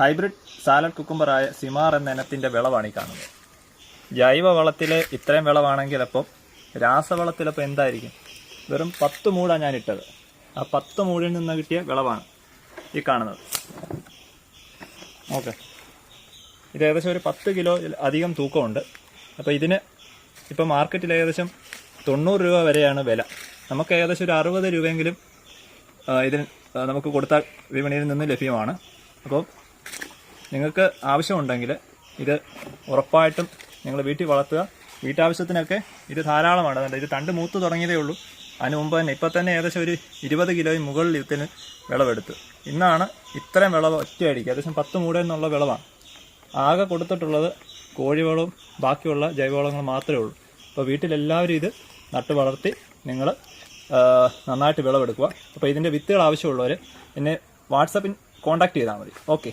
Hybrid salad കുക്കുംബറായ സിമാർ എന്ന ഇനത്തിന്റെ വിളവാണ് ഈ കാണുന്നത്. ജൈവ വളത്തിലെ ഇത്രയും വിളവാണെങ്കിൽ അപ്പം രാസവളത്തിലപ്പോൾ എന്തായിരിക്കും? വെറും പത്ത് മൂടാണ് ഞാൻ ഇട്ടത്. ആ പത്ത് മൂടിൽ നിന്ന് കിട്ടിയ വിളവാണ് ഈ കാണുന്നത്. ഓക്കെ. ഇത് ഏകദേശം ഒരു പത്ത് കിലോ അധികം തൂക്കമുണ്ട്. അപ്പോൾ ഇതിന് ഇപ്പോൾ മാർക്കറ്റിൽ ഏകദേശം തൊണ്ണൂറ് രൂപ വരെയാണ് വില. നമുക്ക് ഏകദേശം ഒരു അറുപത് രൂപയെങ്കിലും ഇതിന് നമുക്ക് കൊടുത്താൽ വിപണിയിൽ നിന്ന് ലഭ്യമാണ്. അപ്പോൾ നിങ്ങൾക്ക് ആവശ്യമുണ്ടെങ്കിൽ ഇത് ഉറപ്പായിട്ടും നിങ്ങൾ വീട്ടിൽ വളർത്തുക. വീട്ടാവശ്യത്തിനൊക്കെ ഇത് ധാരാളമാണ്. അതുകൊണ്ട് ഇത് തണ്ട് മൂത്ത് തുടങ്ങിയതേ ഉള്ളൂ. അതിന് മുമ്പ് തന്നെ ഇപ്പം തന്നെ ഏകദേശം ഒരു ഇരുപത് കിലോയും മുകളിൽ ഇതിന് വിളവെടുത്തു. ഇന്നാണ് ഇത്രയും വിളവ് ഒറ്റയടിക്ക്. ഏകദേശം പത്ത് മൂട എന്നുള്ള വിളവാണ്. ആകെ കൊടുത്തിട്ടുള്ളത് കോഴിവളവും ബാക്കിയുള്ള ജൈവവളങ്ങൾ മാത്രമേ ഉള്ളൂ. അപ്പോൾ വീട്ടിലെല്ലാവരും ഇത് നട്ട് വളർത്തി നിങ്ങൾ നന്നായിട്ട് വിളവെടുക്കുക. അപ്പോൾ ഇതിന്റെ വിത്തുകൾ ആവശ്യമുള്ളവർ എന്നെ വാട്സപ്പിൽ കോൺടാക്ട് ചെയ്താൽ മതി. ഓക്കെ.